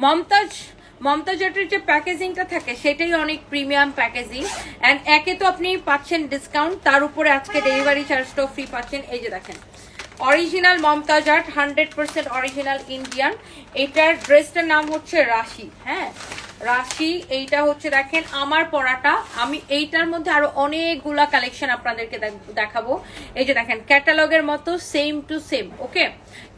মমতাজ মমতাজের যে প্যাকেজিংটা থাকে, সেটাই অনেক প্রিমিয়াম প্যাকেজিং অ্যান্ড একে তো আপনি পাচ্ছেন ডিসকাউন্ট তার উপরে আজকে ডেলিভারি চার্জটাও ফ্রি পাচ্ছেন। এই যে দেখেন original Mumtaz art hundred percent original Indian এটার ড্রেসটার নাম হচ্ছে রাশি হ্যাঁ? রাশি, এইটা হচ্ছে দেখেন আমার পরাটা। আমি এইটার মধ্যে আরও অনেকগুলা কালেকশন আপনাদেরকে দেখাবো। এই যে দেখেন ক্যাটালগের মতো সেম টু সেম ওকে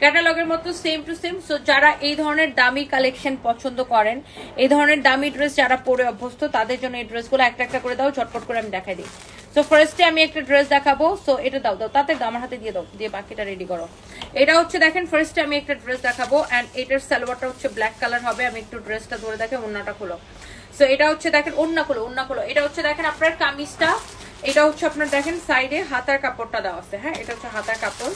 ক্যাটালগের মতো সেম টু সেম সো যারা এই ধরনের দামি কালেকশন পছন্দ করেন, এই ধরনের দামি ড্রেস যারা পরে অভ্যস্ত, তাদের জন্য এই ড্রেসগুলো একটা একটা করে দাও ঝটপট করে আমি দেখাই দিই। সো ফার্স্টে আমি একটা ড্রেস দেখাবো। সো এটা দাও দাও, তাতে আমার হাতে দিয়ে দাও, দিয়ে বাকিটা রেডি করো। এটা হচ্ছে, দেখেন ফার্স্টে আমি একটা ড্রেস দেখাবো অ্যান্ড এটার সালোয়ারটা হচ্ছে ব্ল্যাক কালার হবে। আমি একটু ড্রেসটা ধরে দেখে অন্যটা খুলো। সো এটা হচ্ছে, দেখেন অন্য খুলো অন্য খুলো। এটা হচ্ছে, দেখেন, আপনার কামিজটা। এটা হচ্ছে, আপনার, দেখেন সাইডে হাতার কাপড়টা দেওয়া আছে হ্যাঁ? এটা হচ্ছে হাতার কাপড়।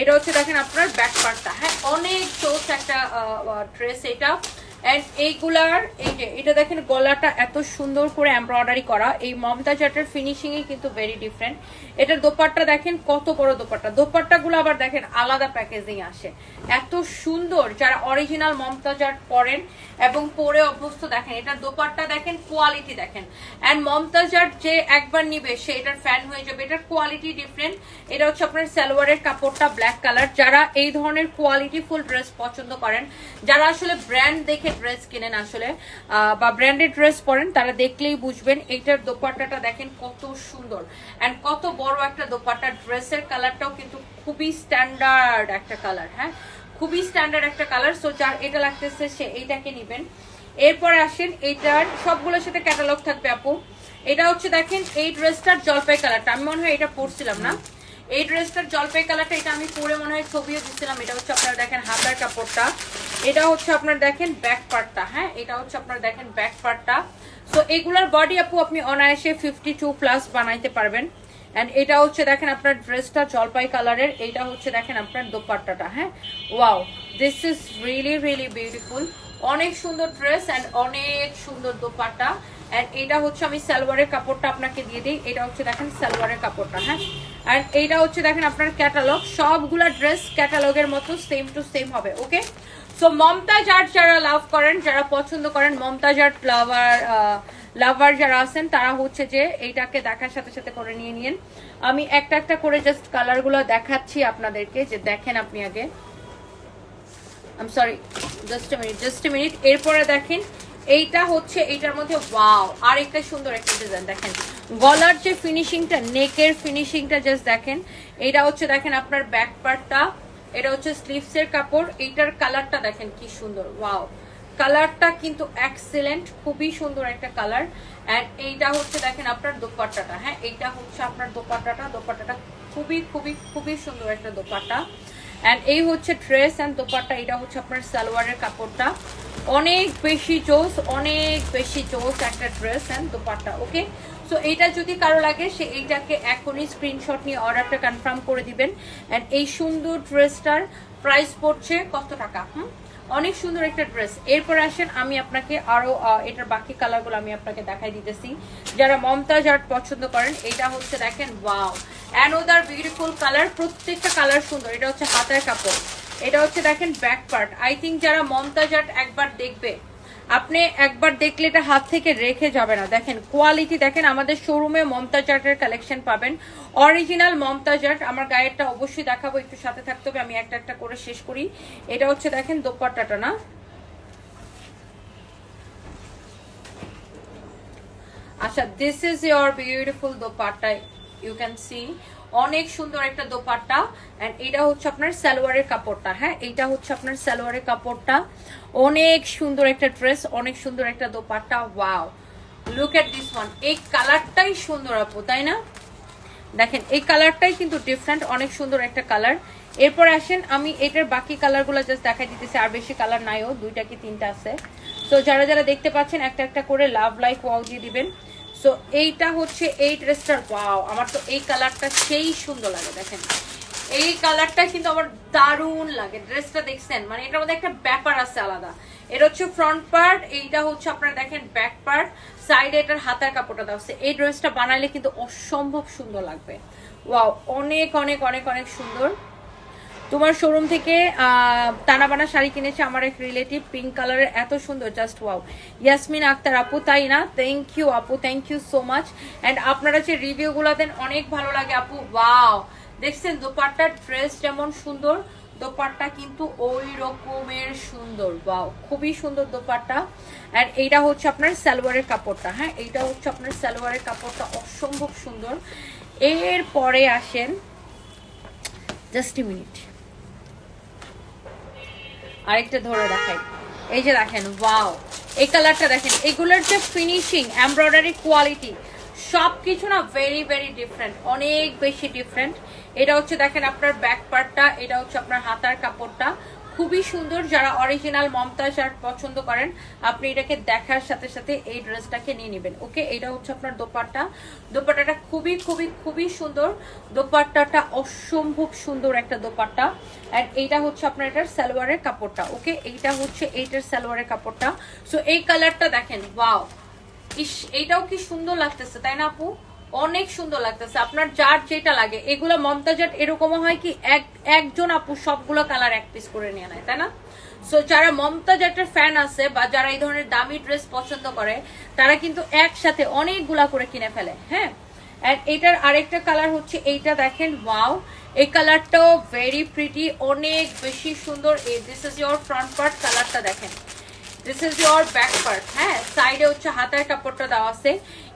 এটা হচ্ছে, দেখেন, আপনার ব্যাক পার্টটা হ্যাঁ? অনেক চোস একটা ড্রেস এটা। এন্ড এইগুলার এই যে, এটা দেখেন গলাটা এত সুন্দর করে এমব্রয়ডারি করা। এই মমতা চাটের ফিনিশিং এ কিন্তু ভেরি ডিফারেন্ট এটার দোপাট্টা দেখেন কত বড় দোপাট্টা। গুলো আবার দেখেন আলাদা প্যাকেজিং আসে। এত সুন্দর, যারা অরিজিনাল মমতা চাট পরেন এবং পরে অভ্যস্ত দেখেন, এটার দোপাট্টা দেখেন কোয়ালিটি দেখেন। অ্যান্ড মমতাজার যে একবার নিবে, সে এটার ফ্যান হয়ে যাবে। এটার কোয়ালিটি ডিফারেন্ট এটা হচ্ছে আপনার সালোয়ারের কাপড়টা ব্ল্যাক কালার যারা এই ধরনের কোয়ালিটি ফুল ড্রেস পছন্দ করেন, যারা আসলে ব্র্যান্ড দেখে ড্রেস কিনেন আসলে বা ব্র্যান্ডেড ড্রেস পরেন, তারা দেখলেই বুঝবেন এইটার দোপাট্টাটা দেখেন কত সুন্দর। অ্যান্ড কত বড় একটা দোপাট্টা। ড্রেসের কালারটাও কিন্তু খুবই স্ট্যান্ডার্ড একটা কালার হ্যাঁ? খুবই স্ট্যান্ডার্ড একটা কালার সো যার এটা লাগতেছে, সে এইটাকে নিবেন। এরপরে আসেন এইটার, সবগুলোর সাথে ক্যাটালগ থাকবে আপু। এটা হচ্ছে দেখেন, এই ড্রেসটার জলপাই কালারটা আমি মনে হয় এটা পরছিলাম না। এই ড্রেসটার জলপাই কালারটা এটা আমি পরে মনে হয় ছবিও দিচ্ছিলাম এটা হচ্ছে আপনারা দেখেন হাতার কাপড়টা। এটা হচ্ছে আপনার দেখেন ব্যাক পার্টটা হ্যাঁ? এটা হচ্ছে আপনার দেখেন ব্যাক পার্টটা সো এগুলার বডি আপু আপনি অনায়াসে ফিফটি টু প্লাস বানাইতে পারবেন। এন্ড এটা হচ্ছে দেখেন আপনার ড্রেসটা জলপাই কালারের এটা হচ্ছে দেখেন আপনার দোপাট্টাটা হ্যাঁ? Wow this is really really beautiful অনেক সুন্দর ড্রেস এন্ড অনেক সুন্দর দোপাটা এন্ড এটা হচ্ছে আমি সালোয়ারের কাপড়টা আপনাকে দিয়ে দিই। এটা হচ্ছে দেখেন সালোয়ারের কাপড়টা হ্যাঁ? এন্ড এইটা হচ্ছে দেখেন আপনার ক্যাটালগ সবগুলা ড্রেস ক্যাটালগের মতো সেম টু সেম হবে ওকে সো মমতাজ আর্ট যারা লাভ করেন, যারা পছন্দ করেন মমতাজ আর্ট লাভার লাভার যারা আছেন, তারা হচ্ছে যে এইটাকে দেখার সাথে সাথে করে নিয়ে নিন। আমি একটা একটা করে জাস্ট কালারগুলো দেখাচ্ছি আপনাদেরকে, যে দেখেন আপনি আগে। আম sorry just minute just minute এরপরে দেখেন, এইটা হচ্ছে, এইটার মধ্যে ওয়াও আর একটা সুন্দর একটা ডিজাইন দেখেন। গলার যে ফিনিশিংটা নেকের ফিনিশিংটা জাস্ট দেখেন। এটা হচ্ছে, দেখেন আপনার ব্যাক পার্টটা এটা হচ্ছে স্লিভসের কাপড়, এইটার কালারটা দেখেন কি সুন্দর ওয়াও কালারটা কিন্তু এক্সেলেন্ট খুবই সুন্দর একটা কালার অ্যান্ড এইটা হচ্ছে, দেখেন আপনার দোপাট্টাটা হ্যাঁ? এইটা হচ্ছে আপনার দোপাট্টাটা দোপাট্টাটা খুবই খুবই খুবই সুন্দর একটা দোপাট্টা। অ্যান্ড এই হচ্ছে ড্রেস অ্যান্ড দোপাট্টা এটা হচ্ছে আপনার সালোয়ারের কাপড়টা। অনেক বেশি জোস অনেক বেশি জোস একটা dress and dupatta okay so এইটা যদি কারও লাগে সে এইটাকে এখনই স্ক্রিনশট নিয়ে অর্ডারটা কনফার্ম করে দিবেন। অ্যান্ড এই সুন্দর ড্রেসটার প্রাইস পড়ছে কত টাকা হুম? অনেক সুন্দর একটা ড্রেস এরপর আসেন আমি আপনাকে আরও আহ, এটার বাকি কালারগুলো আমি আপনাকে দেখাই দিতেছি। যারা মমতাজ আর্ট পছন্দ করেন এটা হচ্ছে দেখেন ওয়াও অ্যানোদার বিউটিফুল কালার প্রত্যেকটা কালার সুন্দর। এটা হচ্ছে হাতের কাপড়। এটা হচ্ছে দেখেন ব্যাক পার্ট আই থিঙ্ক যারা মমতাজ একবার দেখবে, আপনি একবার দেখলে এটা হাত থেকে রেখে যাবে না। দেখেন কোয়ালিটি দেখেন, আমাদের শোরুমে মমতাজ আর্টের কালেকশন পাবেন। অরিজিনাল মমতাজ আমার গায়েরটা অবশ্যই দেখাবো, একটু সাথে থাকতে হবে, আমি একটা একটা করে শেষ করি। এটা হচ্ছে দেখেন দোপাট্টাটা, না? আচ্ছা this is your beautiful dupatta you can see অনেক সুন্দর একটা দোপাট্টা। এন্ড এটা হচ্ছে আপনার সালোয়ারের কাপড়টা হ্যাঁ? এইটা হচ্ছে আপনার সালোয়ারের কাপড়টা। অনেক সুন্দর একটা ড্রেস অনেক সুন্দর একটা dupatta. Wow look at this one এই কালারটাই সুন্দর আপু, তাই না? দেখেন, এই কালারটাই কিন্তু ডিফারেন্ট অনেক সুন্দর একটা কালার। এরপর আসেন, আমি এটার বাকি কালারগুলো জাস্ট দেখাই দিতেছি, আর বেশি কালার নাইও, দুইটা কি তিনটা আছে। তো যারা যারা দেখতে পাচ্ছেন, একটা একটা করে লাভ লাইক ওয়াও দিয়ে দিবেন। সো এইটা হচ্ছে এই ড্রেসটার ওয়াও আমার তো এই কালারটা সেই সুন্দর লাগে, দেখেন। এই কালারটা কিন্তু আমার দারুণ লাগে ড্রেসটা দেখছেন? মানে এটার মধ্যে একটা ব্যাপার আছে আলাদা। এটা হচ্ছে ফ্রন্ট পার্ট এইটা হচ্ছে আপনারা দেখেন ব্যাক পার্ট সাইডে এটার হাতার কাপড়টা দেওয়া এই ড্রেসটা বানাইলে কিন্তু অসম্ভব সুন্দর লাগবে। ওয়াও অনেক অনেক অনেক অনেক সুন্দর। তোমার শোরুম থেকে আহ, তানাবানা শাড়ি কিনেছে আমার এক রিলেটিভ পিঙ্ক কালারের এত সুন্দর জাস্ট ওয়াও ইয়াসমিন আক্তার আপু তাই না? থ্যাংক ইউ আপু thank you so much and আপনারা যে রিভিউগুলো দেন অনেক ভালো লাগে আপু ওয়াও দেখছেন দোপাট্টার ড্রেস যেমন সুন্দর দোপাট্টা কিন্তু ওই রকমের সুন্দর ওয়াও খুবই সুন্দর দোপাট্টা। আর এইটা হচ্ছে আপনার সালোয়ারের কাপড়টা হ্যাঁ? এইটা হচ্ছে আপনার সালোয়ারের কাপড়টা অসম্ভব সুন্দর। এর পরে আসেন জাস্ট মিনিট আরেকটা ধরে দেখাই এই যে দেখেন ওয়াও এই কালারটা দেখেন, এগুলোর যে ফিনিশিং এমব্রয়ডারি কোয়ালিটি সব কিছু না ভেরি ভেরি ডিফারেন্ট অনেক বেশি ডিফারেন্ট এটা হচ্ছে দেখেন আপনার ব্যাক পার্টটা এটা হচ্ছে আপনার হাতার কাপড়টা। খুবই সুন্দর। যারা অরিজিনাল মমতাজ শার্ট পছন্দ করেন, আপনি এটাকে দেখার সাথে সাথে এই ড্রেসটাকে নিয়ে নেবেন। ওকে, এটা হচ্ছে আপনার দোপাট্টা। দোপাট্টাটা খুবই খুবই খুবই সুন্দর। দোপাট্টাটা অসম্ভব সুন্দর একটা দোপাট্টা। আর এইটা হচ্ছে আপনার এটার সালোয়ারের কাপড়টা। ওকে, এইটা হচ্ছে এইটার সালোয়ারের কাপড়টা। সো এই কালারটা দেখেন ওয়াও ইস, এইটাও কি সুন্দর লাগতেছে, তাই না আপু? অনেক সুন্দর লাগতেছে। আপনার যার যেটা লাগে। এগুলো মমতাজাট এরকমও হয় কি, এক, একজন আপু সবগুলো কালার এক পিস করে নিয়ে নেয়, তাই না? সো যারা মমতাজাটের ফ্যান আছে বা যারা এই ধরনের দামি ড্রেস পছন্দ করে, তারা কিন্তু একসাথে অনেকগুলা করে কিনে ফেলে হ্যাঁ? আর এটার আরেকটা কালার হচ্ছে, এইটা দেখেন ওয়াও এই কালারটাও ভেরি প্রিটি অনেক বেশি সুন্দর। এই this is your front part কালারটা দেখেন। This is your back part হ্যাঁ? সাইডে হচ্ছে হাতার কাপড়টা দেওয়া আছে।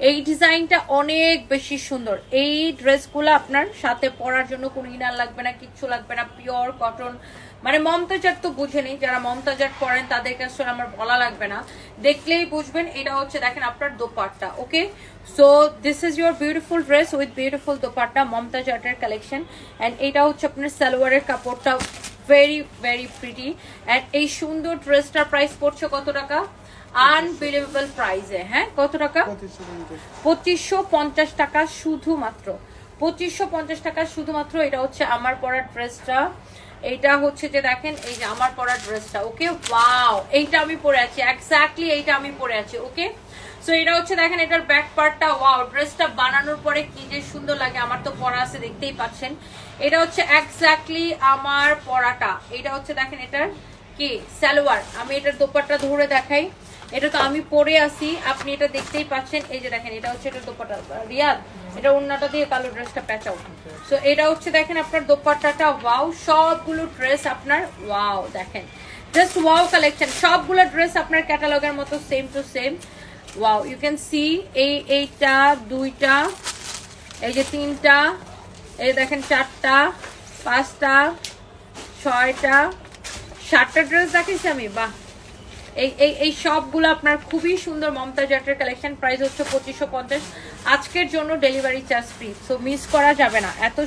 এই ডিজাইনটা অনেক বেশি সুন্দর। এই ড্রেসগুলো আপনার সাথে পরার জন্য কোনো ইনার লাগবে না, কিচ্ছু লাগবে না, পিওর কটন। মানে মমতাজার তো বুঝেনি যারা মমতাজার পরেন তাদেরকে আসলে আমার বলা লাগবে না। দেখলেই বুঝবেন, এটা হচ্ছে দেখেন আপনার dupatta okay so this is your beautiful dress with beautiful dupatta Mumtaz আর্টের কালেকশন অ্যান্ড এটা হচ্ছে আপনার সালোয়ারের কাপড়টা। ভেরি ভেরি প্রিটি অ্যান্ড এই সুন্দর ড্রেসটার প্রাইস পড়ছে কত টাকা? আনবিলিভেবল প্রাইসে হ্যাঁ? কত টাকা? পঁচিশশো পঞ্চাশ টাকা শুধুমাত্র। পঁচিশশো পঞ্চাশ টাকা শুধুমাত্র এটা হচ্ছে আমার পরার ড্রেসটা। এইটা হচ্ছে যে দেখেন, এই যে আমার পরার ড্রেসটা, ওকে? ওয়াও এইটা আমি পরে আছি এক্স্যাক্টলি এইটা আমি পরে আছি, ওকে? সো এটা হচ্ছে দেখেন, এটার ব্যাক পার্টটা ওয়াও ড্রেসটা বানানোর পরে কি যে সুন্দর লাগে, আমার তো পরা আছে, দেখতেই পাচ্ছেন। এটা হচ্ছে এক্স্যাক্টলি আমার পরাটা। এটা হচ্ছে দেখেন, এটার কি? সালোয়ার। আমি এটার দোপাট্টা ধরে দেখাই। এটা তো আমি পরে আসি আপনি এটা দেখতেই পাচ্ছেন। এই যে দেখেন, এটা হচ্ছে এটা দোপাটা রিয়াদ, এটা অন্যটা দিয়ে কালো ড্রেসটা প্যাচাও সো এটা হচ্ছে দেখেন, আপনার দোপাট্টাটা ওয়াও সবগুলো ড্রেস আপনার ওয়াও দেখেন। জাস্ট ওয়াও কালেকশন সবগুলো ড্রেস আপনার ক্যাটালগের মতো same to same wow you can see এই এইটা, দুইটা, এই যে তিনটা, এই দেখেন চারটা, পাঁচটা, ছয়টা, সাতটা ড্রেস দেখিস আমি, বাহ। এই এই এই সবগুলো আপনার খুবই সুন্দর মমতাজ আর্টের কালেকশন প্রাইস হচ্ছে পঁচিশশো পঞ্চাশ। আজকের জন্য delivery charge free so miss করা যাবে না। এত